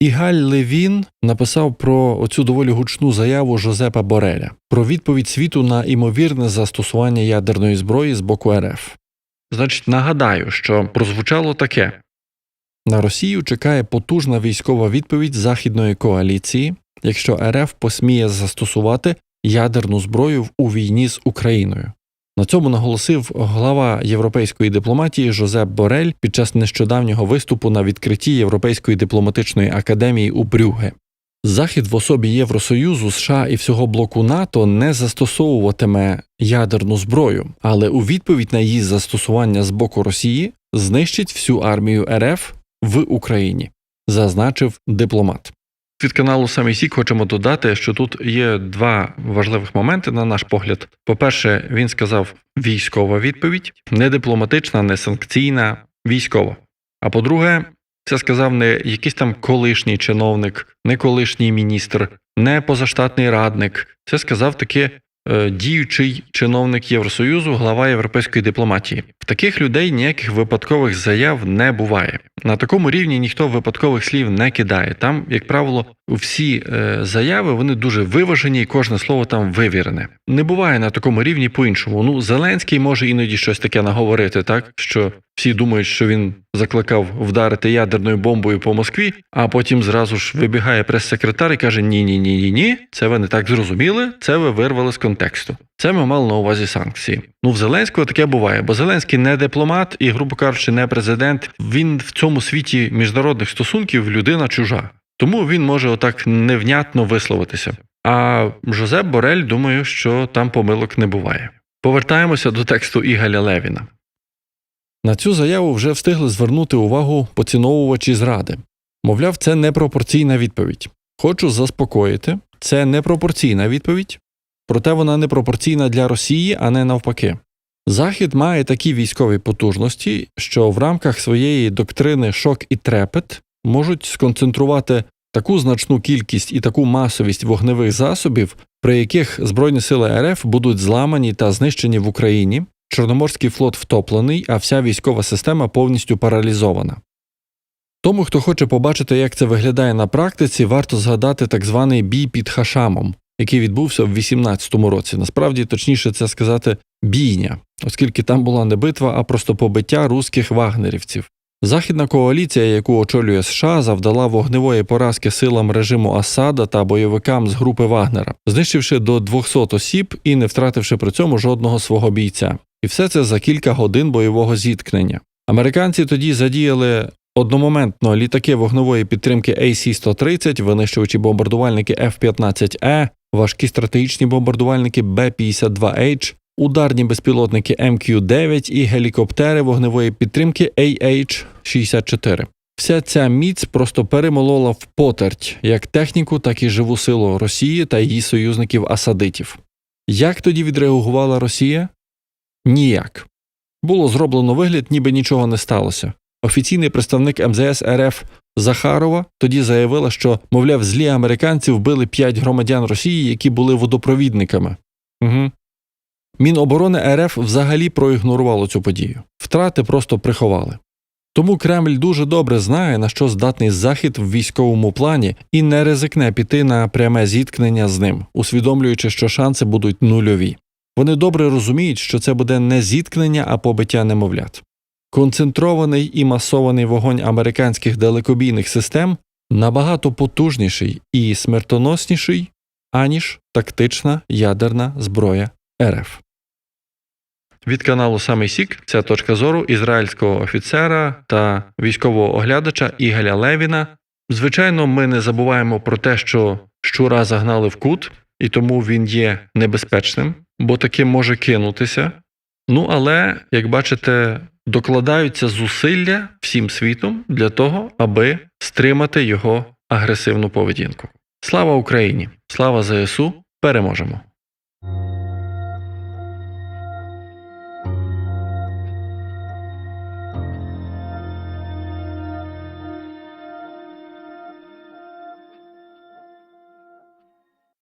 Ігаль Левін написав про оцю доволі гучну заяву Жозепа Бореля про відповідь світу на імовірне застосування ядерної зброї з боку РФ. Значить, нагадаю, що прозвучало таке: на Росію чекає потужна військова відповідь західної коаліції, якщо РФ посміє застосувати ядерну зброю у війні з Україною. На цьому наголосив глава європейської дипломатії Жозеп Борель під час нещодавнього виступу на відкритті Європейської дипломатичної академії у Брюгге. Захід в особі Євросоюзу, США і всього блоку НАТО не застосовуватиме ядерну зброю, але у відповідь на її застосування з боку Росії знищить всю армію РФ в Україні, зазначив дипломат. Від каналу Самий Сік хочемо додати, що тут є два важливих моменти, на наш погляд. По-перше, він сказав військова відповідь, не дипломатична, не санкційна, військова. А по-друге, це сказав не якийсь там колишній чиновник, не колишній міністр, не позаштатний радник. Це сказав таки е, діючий чиновник Євросоюзу, глава європейської дипломатії. В таких людей ніяких випадкових заяв не буває. На такому рівні ніхто випадкових слів не кидає. Там, як правило, всі е, заяви вони дуже виважені, і кожне слово там вивірене. Не буває на такому рівні по-іншому. Ну, Зеленський може іноді щось таке наговорити, так що всі думають, що він закликав вдарити ядерною бомбою по Москві, а потім зразу ж вибігає прес-секретар і каже: Ні, ні, ні, ні, ні, це ви не так зрозуміли, це ви вирвали з контексту. Це ми мали на увазі санкції. Ну, в Зеленського таке буває, бо Зеленський не дипломат і, грубо кажучи, не президент. Він в цьому світі міжнародних стосунків людина чужа. Тому він може отак невнятно висловитися. А Жозеп Борель думаю, що там помилок не буває. Повертаємося до тексту Ігаля Левіна. На цю заяву вже встигли звернути увагу поціновувачі зради. Мовляв, це непропорційна відповідь. Хочу заспокоїти, це непропорційна відповідь, проте вона непропорційна для Росії, а не навпаки. Захід має такі військові потужності, що в рамках своєї доктрини шок і трепет можуть сконцентрувати таку значну кількість і таку масовість вогневих засобів, при яких Збройні сили РФ будуть зламані та знищені в Україні, Чорноморський флот втоплений, а вся військова система повністю паралізована. Тому, хто хоче побачити, як це виглядає на практиці, варто згадати так званий бій під Хашамом, який відбувся в 18-му році. Насправді, точніше це сказати, бійня, оскільки там була не битва, а просто побиття руських вагнерівців. Західна коаліція, яку очолює США, завдала вогневої поразки силам режиму Асада та бойовикам з групи Вагнера, знищивши до 200 осіб і не втративши при цьому жодного свого бійця. І все це за кілька годин бойового зіткнення. Американці тоді задіяли одномоментно літаки вогневої підтримки AC-130, винищувачі бомбардувальники F-15E, важкі стратегічні бомбардувальники B-52H, ударні безпілотники МQ-9 і гелікоптери вогневої підтримки AH-64. Вся ця міць просто перемолола в потерть як техніку, так і живу силу Росії та її союзників Асадитів. Як тоді відреагувала Росія? Ніяк. Було зроблено вигляд, ніби нічого не сталося. Офіційний представник МЗС РФ Захарова тоді заявила, що, мовляв, злі американці вбили п'ять громадян Росії, які були водопровідниками. Угу. Міноборони РФ взагалі проігнорувало цю подію. Втрати просто приховали. Тому Кремль дуже добре знає, на що здатний Захід в військовому плані і не ризикне піти на пряме зіткнення з ним, усвідомлюючи, що шанси будуть нульові. Вони добре розуміють, що це буде не зіткнення, а побиття немовлят. Концентрований і масований вогонь американських далекобійних систем набагато потужніший і смертоносніший, аніж тактична ядерна зброя РФ. Від каналу Самий Сік ця точка зору ізраїльського офіцера та військового оглядача Ігаля Левіна. Звичайно, ми не забуваємо про те, що щура загнали в кут, і тому він є небезпечним, бо таким може кинутися. Ну але, як бачите, докладаються зусилля всім світом для того, аби стримати його агресивну поведінку. Слава Україні! Слава ЗСУ! Переможемо!